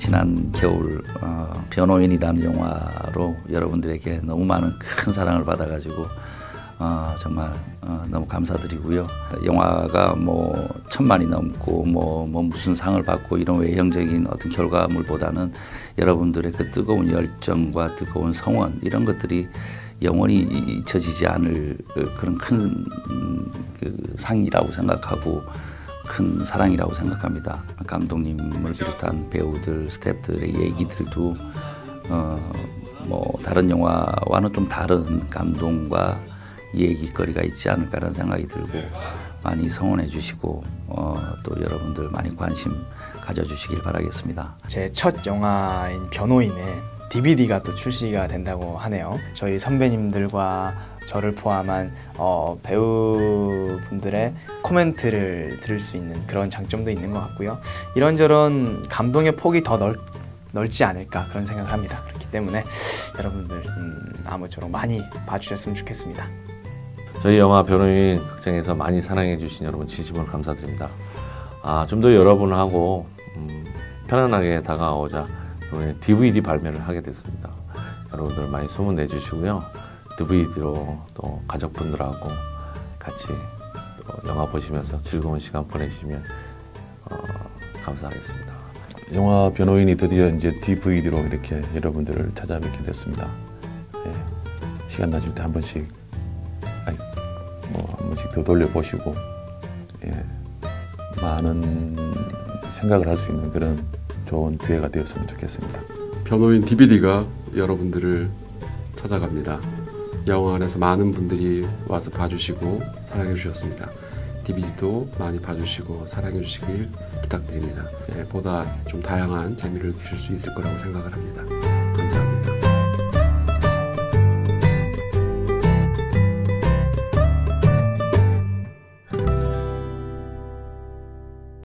지난 겨울 어, 변호인이라는 영화로 여러분들에게 너무 많은 큰 사랑을 받아가지고 어, 정말 어, 너무 감사드리고요. 영화가 뭐 천만이 넘고 뭐, 뭐 무슨 상을 받고 이런 외형적인 어떤 결과물보다는 여러분들의 그 뜨거운 열정과 뜨거운 성원 이런 것들이 영원히 잊혀지지 않을 그런 큰 그 상이라고 생각하고 큰 사랑이라고 생각합니다. 감독님을 비롯한 배우들, 스태프들의 얘기들도 어, 뭐 다른 영화와는 좀 다른 감동과 얘기거리가 있지 않을까라는 생각이 들고 많이 성원해 주시고 어, 또 여러분들 많이 관심 가져주시길 바라겠습니다. 제 첫 영화인 변호인의 DVD가 또 출시가 된다고 하네요. 저희 선배님들과 저를 포함한 어, 배우분들의 코멘트를 들을 수 있는 그런 장점도 있는 것 같고요. 이런저런 감동의 폭이 더 넓, 넓지 않을까 그런 생각을 합니다. 그렇기 때문에 여러분들 음, 아무쪼록 많이 봐주셨으면 좋겠습니다. 저희 영화 변호인 극장에서 많이 사랑해 주신 여러분 진심으로 감사드립니다. 아, 좀 더 여러분하고 음, 편안하게 다가오자 DVD 발매를 하게 됐습니다. 여러분들 많이 소문 내 주시고요. DVD로 또 가족분들하고 같이 또 영화 보시면서 즐거운 시간 보내시면 어, 감사하겠습니다. 영화 변호인이 드디어 이제 DVD로 이렇게 여러분들을 찾아뵙게 됐습니다. 예, 시간 나실 때 한 번씩 아니 뭐 한 번씩 더 돌려보시고 예, 많은 생각을 할 수 있는 그런 좋은 기회가 되었으면 좋겠습니다. 변호인 DVD가 여러분들을 찾아갑니다. 영화 안에서 많은 분들이 와서 봐주시고 사랑해 주셨습니다. DVD도 많이 봐주시고 사랑해 주시길 부탁드립니다. 예, 보다 좀 다양한 재미를 주실 수 있을 거라고 생각을 합니다. 감사합니다.